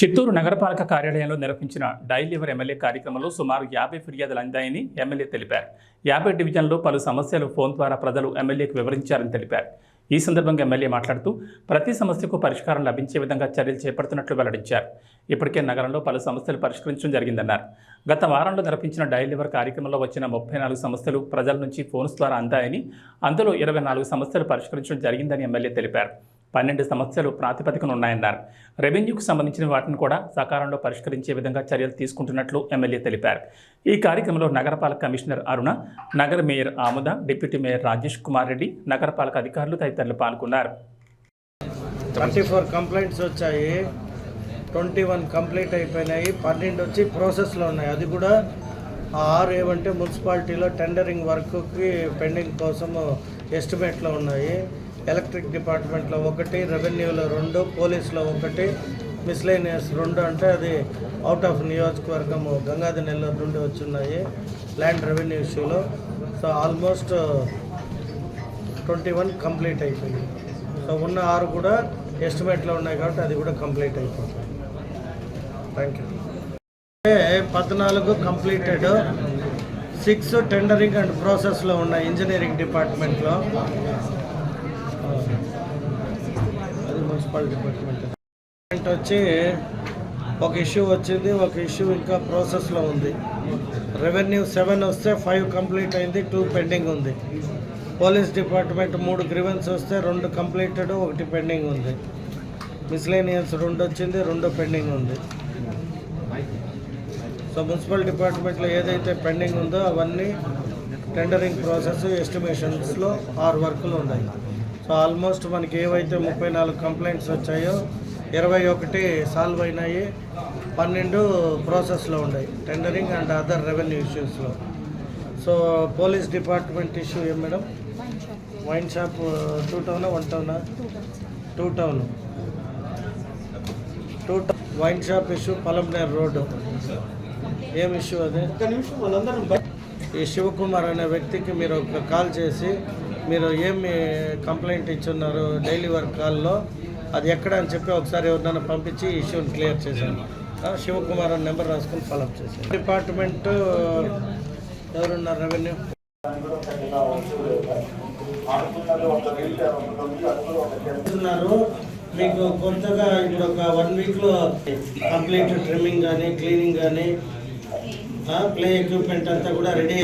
చిత్తూరు నగరపాలక కార్యాలయంలో నిర్వహించిన డైల్ లివర్ ఎమ్మెల్యే కార్యక్రమంలో సుమారు యాభై ఫిర్యాదులు అందాయని ఎమ్మెల్యే తెలిపారు. యాభై డివిజన్లో పలు సమస్యలు ఫోన్ ద్వారా ప్రజలు ఎమ్మెల్యేకు వివరించారని తెలిపారు. ఈ సందర్భంగా ఎమ్మెల్యే మాట్లాడుతూ ప్రతి సమస్యకు పరిష్కారం లభించే విధంగా చర్యలు చేపడుతున్నట్లు వెల్లడించారు. ఇప్పటికే నగరంలో పలు సమస్యలు పరిష్కరించడం జరిగిందన్నారు. గత వారంలో నిర్వహించిన డైలివర్ కార్యక్రమంలో వచ్చిన ముప్పై నాలుగు సమస్యలు ప్రజల నుంచి ఫోన్స్ ద్వారా అందాయని అందులో ఇరవై నాలుగు సమస్యలు పరిష్కరించడం జరిగిందని ఎమ్మెల్యే తెలిపారు. పన్నెండు సమస్యలు ప్రాతిపదికన ఉన్నాయన్నారు. రెవెన్యూకు సంబంధించిన వాటిని కూడా సకాలంలో పరిష్కరించే విధంగా చర్యలు తీసుకుంటున్నట్లు ఎమ్మెల్యే తెలిపారు. ఈ కార్యక్రమంలో నగరపాలక కమిషనర్ అరుణ నగర mayor Amuda deputy mayor Rajesh Kumar Reddy నగరపాలక అధికారులు తదితరులు పాల్గొన్నారు. ట్వంటీ ఫోర్ కంప్లైంట్స్ వచ్చాయి. ట్వంటీ వన్ కంప్లీట్ అయిపోయినాయి. పన్నెండు వచ్చి ప్రాసెస్లో ఉన్నాయి. అది కూడా ఆరు ఏమంటే మున్సిపాలిటీలో టెండరింగ్ వర్క్కి పెండింగ్ కోసం ఎస్టిమేట్లో ఉన్నాయి. ఎలక్ట్రిక్ డిపార్ట్మెంట్లో ఒకటి రెవెన్యూలో రెండు పోలీస్లో ఒకటి మిస్లేనియస్ రెండు అంటే అది అవుట్ ఆఫ్ నియోజకవర్గము గంగాధి నెల్లూరు నుండి వచ్చున్నాయి ల్యాండ్ రెవెన్యూ ఇష్యూలో. So almost twenty one complete అయిపోయింది. సో ఉన్న ఆరు కూడా ఎస్టిమేట్లో ఉన్నాయి కాబట్టి అది కూడా కంప్లీట్ అయిపోతుంది. థ్యాంక్ యూ పద్నాలుగు కంప్లీటెడ్. సిక్స్ టెండరింగ్ అండ్ ప్రాసెస్లో ఉన్నాయి ఇంజనీరింగ్ డిపార్ట్మెంట్లో. అది మున్సిపల్ డిపార్ట్మెంట్ వచ్చి ఒక ఇష్యూ వచ్చింది ఒక ఇష్యూ ఇంకా ప్రాసెస్లో ఉంది. రెవెన్యూ సెవెన్ వస్తే ఫైవ్ కంప్లీట్ అయింది టూ పెండింగ్ ఉంది. పోలీస్ డిపార్ట్మెంట్ మూడు గ్రివెన్స్ వస్తే రెండు కంప్లీటెడ్ ఒకటి పెండింగ్ ఉంది. మిస్లేనియన్స్ రెండు వచ్చింది రెండు పెండింగ్ ఉంది. సో మున్సిపల్ డిపార్ట్మెంట్లో ఏదైతే పెండింగ్ ఉందో అవన్నీ టెండరింగ్ ప్రాసెస్ ఎస్టిమేషన్స్లో ఆరు వర్కులు ఉన్నాయి. సో ఆల్మోస్ట్ మనకి ఏవైతే ముప్పై నాలుగు కంప్లైంట్స్ వచ్చాయో ఇరవై ఒకటి సాల్వ్ అయినాయి పన్నెండు ప్రాసెస్లో ఉన్నాయి టెండరింగ్ అండ్ అదర్ రెవెన్యూ ఇష్యూస్లో సో పోలీస్ డిపార్ట్మెంట్ ఇష్యూ ఏం మేడం? వైన్ షాప్ టూ టౌనా one టౌనా two town two town wine shop issue Palamaner road ఏం ఇష్యూ అది? ఈ శివకుమార్ అనే వ్యక్తికి మీరు ఒక కాల్ చేసి మీరు ఏమి కంప్లైంట్ ఇచ్చున్నారు డైలీ వర్క్ కాల్లో? అది ఎక్కడ అని చెప్పి ఒకసారి ఎవరినైనా పంపించి ఇష్యూని క్లియర్ చేశాను. శివకుమార్ అని నెంబర్ రాసుకొని ఫాలోఅప్ చేశాను. డిపార్ట్మెంట్ ఎవరున్నారు రెవెన్యూ? ఉన్నారు. మీకు కొత్తగా ఇప్పుడు ఒక వన్ వీక్లో కంప్లీట్ ట్రిమ్మింగ్ కానీ క్లీనింగ్ కానీ ప్లే ఎక్విప్మెంట్ అంతా కూడా ready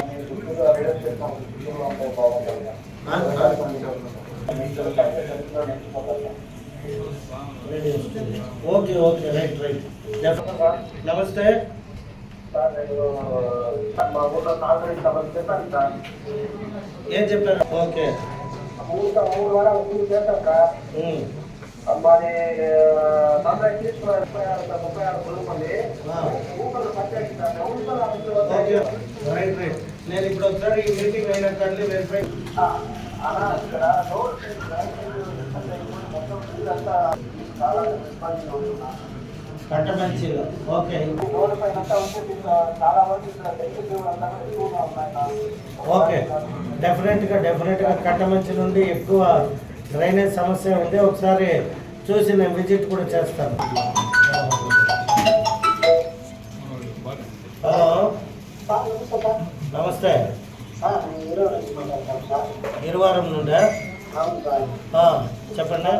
okay okay right right నమస్తే మా ఊళ్ళో తాగునీటి సమస్య చెప్పాను సార్ ఏం చెప్పారు? ఓకే మూడు మూడు వారాలు పూర్తి చేస్తాం సార్ ఉమ్. మరి తొందరగా తీసుకున్నారు ముప్పై ఆరు ముప్పై ఆరు కొనుక్కోండి ఆ. ఊపిరి పచ్చేసి సార్ ఊపిరి ఓకే రైట్ రైట్ నేను ఇప్పుడు ఒకసారి ఈ మీటింగ్ అయినాక వెరిఫై అలా ఇక్కడ రోడ్ కట్టమంచిలో ఓకే. ఓకే. డెఫినెట్గా డెఫినెట్గా కట్టమంచి నుండి ఎక్కువ డ్రైనేజ్ సమస్య ఉంది ఒకసారి చూసి నేను విజిట్ కూడా చేస్తాను హలో నమస్తే. ఇరువారం నుండా? చెప్పండి.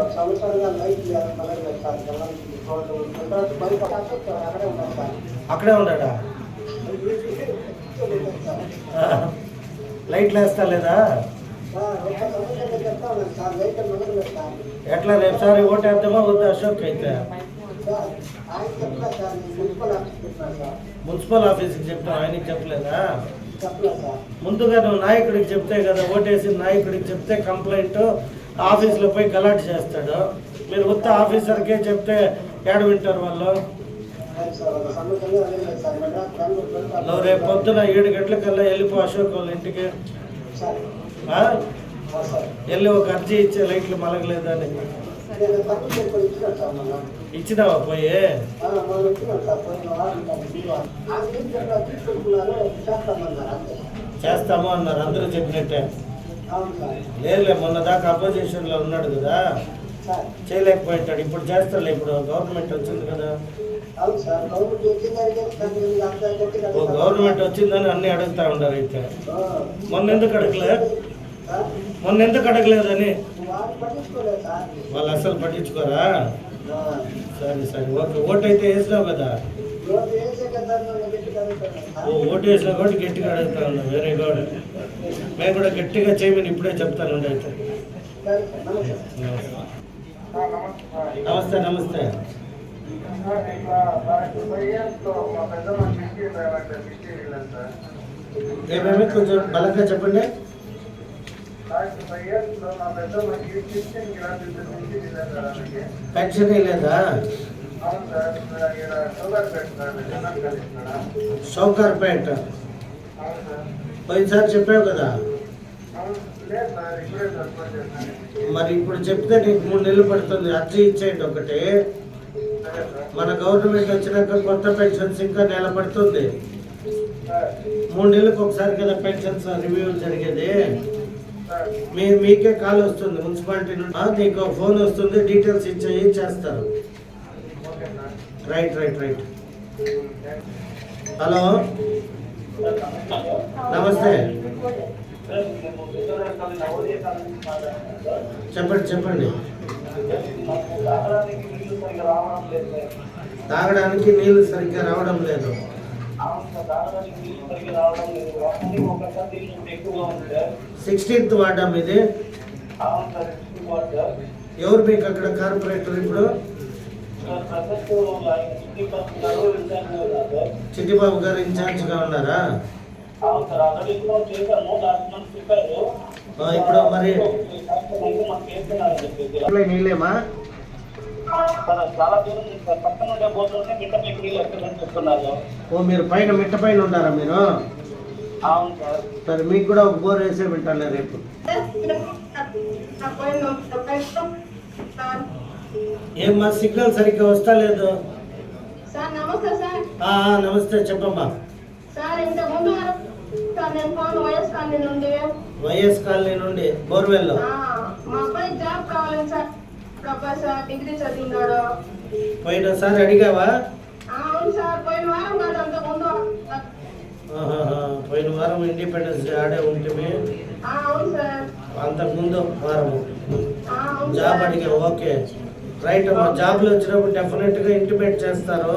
అక్కడే ఆ, లైట్లు వేస్తా లేదా? ఎట్లా రేపు సారి ఓటు వేద్దామా వద్దా? అశోక్ అయితే. మున్సిపల్ ఆఫీస్కి చెప్తా ఆయనకి చెప్పలేదా? ముందుగా నువ్వు నాయకుడికి చెప్తే కదా ఓటేసి నాయకుడికి చెప్తే కంప్లైంట్ ఆఫీస్లో పోయి గలాట్ చేస్తాడు. మీరు ఉత్త ఆఫీసర్కే చెప్తే ఏడ వింటారు వాళ్ళు. నువ్వు రేపు పొద్దున ఏడు గంటలకల్లా వెళ్ళిపో అశోక్ వాళ్ళ ఇంటికి. వెళ్ళి ఒక అర్జీ ఇచ్చే లైట్లు మలగలేదని. ఇచ్చినావా పోయి? చేస్తాము అన్నారు అందరూ చెప్పినట్టే. లేదులే మొన్న దాకా అపోజిషన్లో ఉన్నాడు కదా. చేయలేకపోయింటాడు ఇప్పుడు చేస్తాడు ఇప్పుడు గవర్నమెంట్ వచ్చింది కదా. గవర్నమెంట్ వచ్చిందని ఓ గవర్నమెంట్ వచ్చిందని అన్ని అడుగుతా ఉన్నారు అయితే. మొన్న ఎందుకు అడగలే? మొన్న ఎందుకు అడగలేదని? వాళ్ళు అసలు పట్టించుకోరా? సరే సరే. ఓకే ఓటు అయితే వేసినావు కదా. ఓ ఓటు వేసినా కూడా గట్టిగా అడుగుతా ఉన్నాం. వేరే గౌడ్ మేము కూడా గట్టిగా చేయమని ఇప్పుడే చెప్తాను అయితే. నమస్తే నమస్తే. ఏమేమి కొంచెం బలంగా చెప్పండి. పెన్షన్ లేదా షౌకార్పేట పోయినసారి చెప్పావు కదా. మరి ఇప్పుడు చెప్తే నీకు మూడు నెలలు పడుతుంది. అర్జీ ఇచ్చేయండి ఒకటి. మన గవర్నమెంట్ వచ్చినాక కొత్త పెన్షన్స్ ఇంకా నెల పడుతుంది. మూడు నెలలకు ఒకసారి కదా పెన్షన్స్ రివ్యూ జరిగేది. మీ మీకే కాల్ వస్తుంది మున్సిపాలిటీ నుండి. నీకు ఫోన్ వస్తుంది డీటెయిల్స్ ఇచ్చేయి చేస్తారు? Right right right. హలో? నమస్తే. చెప్పండి చెప్పండి. తాగడానికి నీళ్ళు సరిగ్గా రావడం లేదు. సిక్స్టీన్త్ వార్డా మీది? ఎవరు మీకు అక్కడ కార్పొరేటర్ ఇప్పుడు? చిట్టిబాబు గారు ఇన్ఛార్జ్గా ఉన్నారా? ఆ, ఇప్పుడు మరి నీళ్ళేమా? చాలా దూరం ఉంది సార్. పక్కన ఉండే బోర్డులోనే మిట్ట పైకి నీళ్ళు ఎక్కదని చెప్తున్నారు. ఓ మీరు పైన మిట్ట పైన ఉన్నారా మీరు? అవును సార్. సరే మీకు కూడా ఒక బోర్ వేసే వింటాలే రేపు. ఏమ్మా సిగ్నల్ సరిగ్గా వస్తా లేదు? సార్ నమస్తే సార్. ఆ, ఆ, నమస్తే చెప్పమ్మా. వైఎస్ కాలనీ నుండి. వైఎస్ కాలనీ నుండి బోర్వెల్ ఆ, మా అబ్బాయి జాబ్ కావాలని సార్. పోయినసారి అడిగావా? పోయిన వారం వారం ఇండిపెండెన్స్ డే ఆడే సార్. అంతకుముందు అవును జాబ్. అడిగావు ఓకే. రైట్ అమ్మా జాబ్లు వచ్చినప్పుడు డెఫినెట్గా ఇంటిమేట్ చేస్తారు.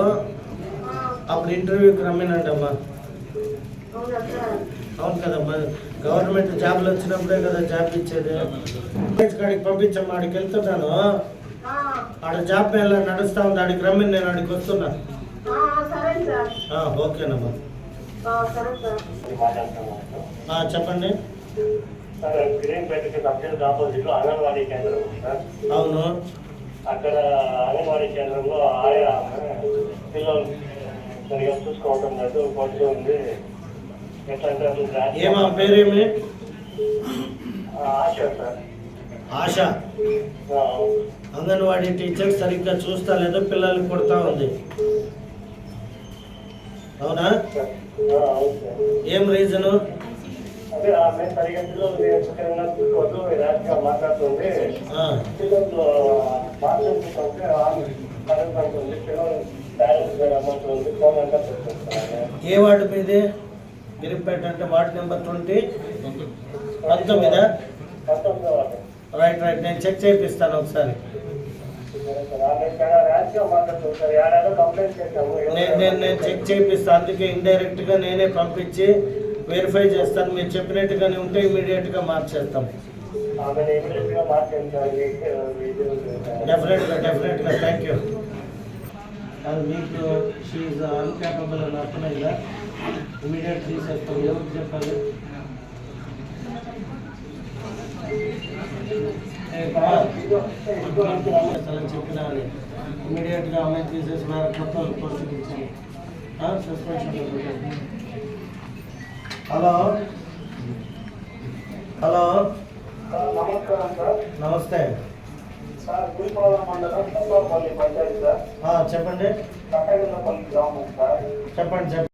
అప్పుడు ఇంటర్వ్యూకి రమ్మినంటమ్మా అవును కదమ్మా. గవర్నమెంట్ జాబ్లు వచ్చినప్పుడే కదా జాబ్ ఇచ్చేది. కాడికి పంపించమ్మా ఆడికి వెళ్తున్నాను. ఆ, ఆడ జాబ్ ఎలా నడుస్తా ఉంది ఆడికి రమ్మని నేను ఆడికి వస్తున్నా. ఆ, సరే సార్. ఆ, ఓకేనమ్మా. ఆ, సరే సార్. ఆ, చెప్పండి. అవును. అక్కడ అంగన్వాడీ కేంద్రంలో ఆయా పిల్లలు సరిగా చూసుకోవడం లేదు పడుతూ ఉంది ఎట్లా అంటే అసలు రాత్రి- ఏమా పేరేమి? ఆశ అంగన్వాడీ టీచర్ సరిగ్గా చూస్తా లేదో పిల్లల్ని కొడతా ఉంది. అవునా? ఏం రీజను? అదే ఆమె సరిగా పిల్లలు నేర్చుకున్నా చూసుకోవద్దు రాత్రిగా మాట్లాడుతుంది. పిల్లలు మాట్లాడుతుంటే ఆమె కలుగుతుంది పిల్లలు పేరెంట్స్ రమ్మంటుంది ఫోన్ అంతా చేస్తుంది ఏ వార్డు మీది? గిరిపేట అంటే ward number twenty. పంతొమ్మిదా. Right right. నేను చెక్ చేయిస్తాను ఒకసారి. నేను నేను చెక్ చేపిస్తాను అందుకే ఇండైరెక్ట్గా నేనే పంపించి వెరిఫై చేస్తాను. మీరు చెప్పినట్టుగానే ఉంటే ఇమీడియట్గా మార్చేస్తాం. డెఫినెట్గా డెఫినెట్గా థ్యాంక్ యూ అది మీకు షీఈ్ అన్కేపబుల్ అని అర్థమైందా ఇమీడియట్ తీసేస్తాం ఎవరికి చెప్పాలి చెప్పినా అని ఇమీడియట్గా అమ్మాయి తీసేసి వేరే కొత్త పోస్ట్ ఇచ్చాను సస్పెన్షన్ హలో హలో నమస్కారం సార్. నమస్తే సార్ గురిపాలెం మండలం చెప్పండి చెప్పండి చెప్పండి.